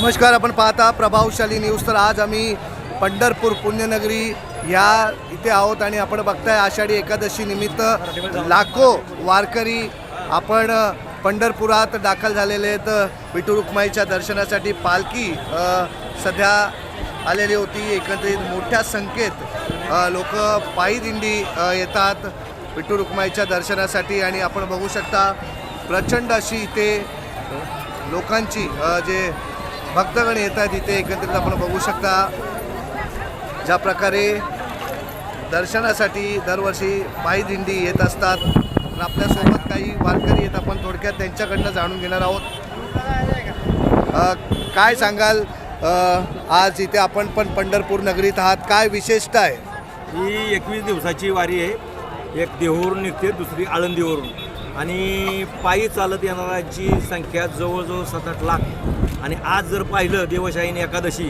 नमस्कार आपण पाहता प्रभावशाली न्यूज. तर आज आम्ही पंढरपूर पुण्यनगरी ह्या इथे आहोत आणि आपण बघताय आषाढी एकादशी निमित्त लाखो वारकरी आपण पंढरपुरात दाखल झालेले आहेत. विठू रुक्माईच्या दर्शनासाठी पालखी सध्या आलेली होती. एकत्रित मोठ्या संख्येत लोक पायी दिंडी येतात विठू रुक्माईच्या दर्शनासाठी. आणि आपण बघू शकता प्रचंड अशी इथे लोकांची जे भक्तगण येत आहेत इथे एकत्रित आपण बघू शकता. ज्या प्रकारे दर्शनासाठी दरवर्षी पायी दिंडी येत असतात. तर आपल्यासोबत काही वारकरी येत आपण थोडक्यात त्यांच्याकडनं जाणून घेणार आहोत. काय सांगाल? आज इथे आपण पण पंढरपूर नगरीत आहात. काय विशेषता आहे? ही एकवीस दिवसाची वारी आहे. एक देहूवरून निघते दुसरी आळंदीवरून. आणि पायी चालत येणाऱ्यांची संख्या जवळजवळ सात आठ लाख. आणि आज जर पाहिलं देवशाहीने एकादशी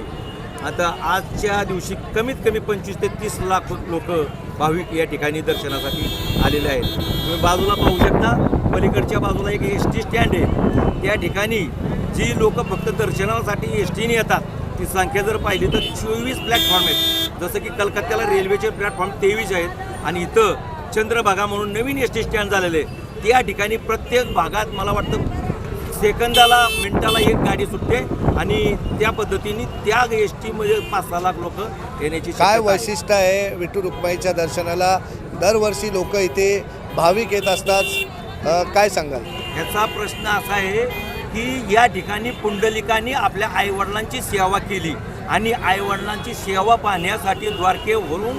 आता आजच्या दिवशी कमीत कमी पंचवीस ते तीस लाख लोक भाविक या ठिकाणी दर्शनासाठी आलेले आहेत. तुम्ही बाजूला पाहू शकता पलीकडच्या बाजूला एक एस टी स्टँड आहे. त्या ठिकाणी जी लोक फक्त दर्शनासाठी एस टीने येतात ती संख्या जर पाहिली तर चोवीस प्लॅटफॉर्म आहेत. जसं की कलकत्त्याला रेल्वेचे प्लॅटफॉर्म तेवीस आहेत आणि इथं चंद्रभागा म्हणून नवीन एस टी स्टँड झालेले आहे. त्या ठिकाणी प्रत्येक भागात मला वाटतं सेकंदाला मिनिटाला एक गाडी सुटते आणि त्या पद्धतीने त्या एस टीमध्ये पाच सहा लाख लोक येण्याची काय. वैशिष्ट्य आहे विठू रुक्माईच्या दर्शनाला? दरवर्षी लोक इथे भाविक येत असतात. काय सांगाल? ह्याचा प्रश्न असा आहे की या ठिकाणी पुंडलिकांनी आपल्या आईवडिलांची सेवा केली आणि आईवडिलांची सेवा पाहण्यासाठी द्वारकेवरून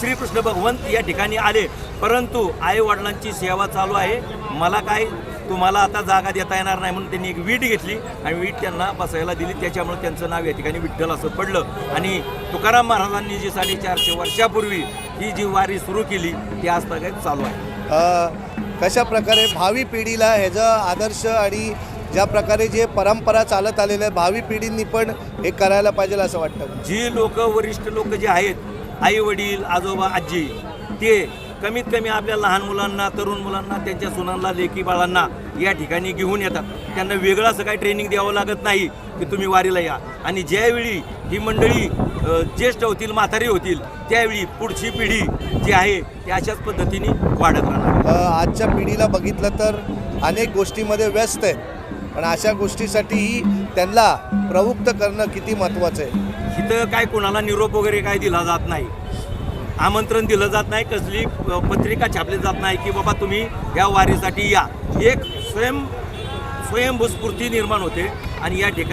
श्रीकृष्ण भगवंत या ठिकाणी आले. परंतु आईवडिलांची सेवा चालू आहे. मला काय तुम्हाला आता जागा देता येणार नाही म्हणून त्यांनी एक वीट घेतली आणि वीट त्यांना बसायला दिली. त्याच्यामुळे त्यांचं नाव या ठिकाणी विठ्ठल असं पडलं. आणि तुकाराम महाराजांनी जी साडेचारशे वर्षापूर्वी ही जी वारी सुरू केली ती आज तक चालू आहे. कशा प्रकारे भावी पिढीला ह्याचा आदर्श आणि ज्या प्रकारे जे परंपरा चालत आलेल्या भावी पिढींनी पण हे करायला पाहिजे असं वाटतं? जी लोक वरिष्ठ लोक जे आहेत आई वडील आजोबा आजी ते कमीत कमी आपल्या लहान मुलांना तरुण मुलांना त्यांच्या सुनांना लेकी बाळांना या ठिकाणी घेऊन येतात. त्यांना वेगळं असं काही ट्रेनिंग द्यावं लागत नाही की तुम्ही वारीला या. आणि ज्यावेळी ही मंडळी ज्येष्ठ होतील म्हातारी होतील त्यावेळी पुढची पिढी जी आहे ती अशाच पद्धतीने वाढत राहणार. आजच्या पिढीला बघितलं तर अनेक गोष्टीमध्ये व्यस्त आहेत. पण अशा गोष्टीसाठीही त्यांना प्रवृत्त करणं किती महत्त्वाचं आहे. इथं काय कोणाला निरोप वगैरे काय दिला जात नाही. आमंत्रण दिलं जात नाही कसली पत्रिका छापली जात नाही की बाबा तुम्ही या वारीसाठी या. एक स्वयं स्वयंभूस्फूर्ती निर्माण होते आणि या ठिकाणी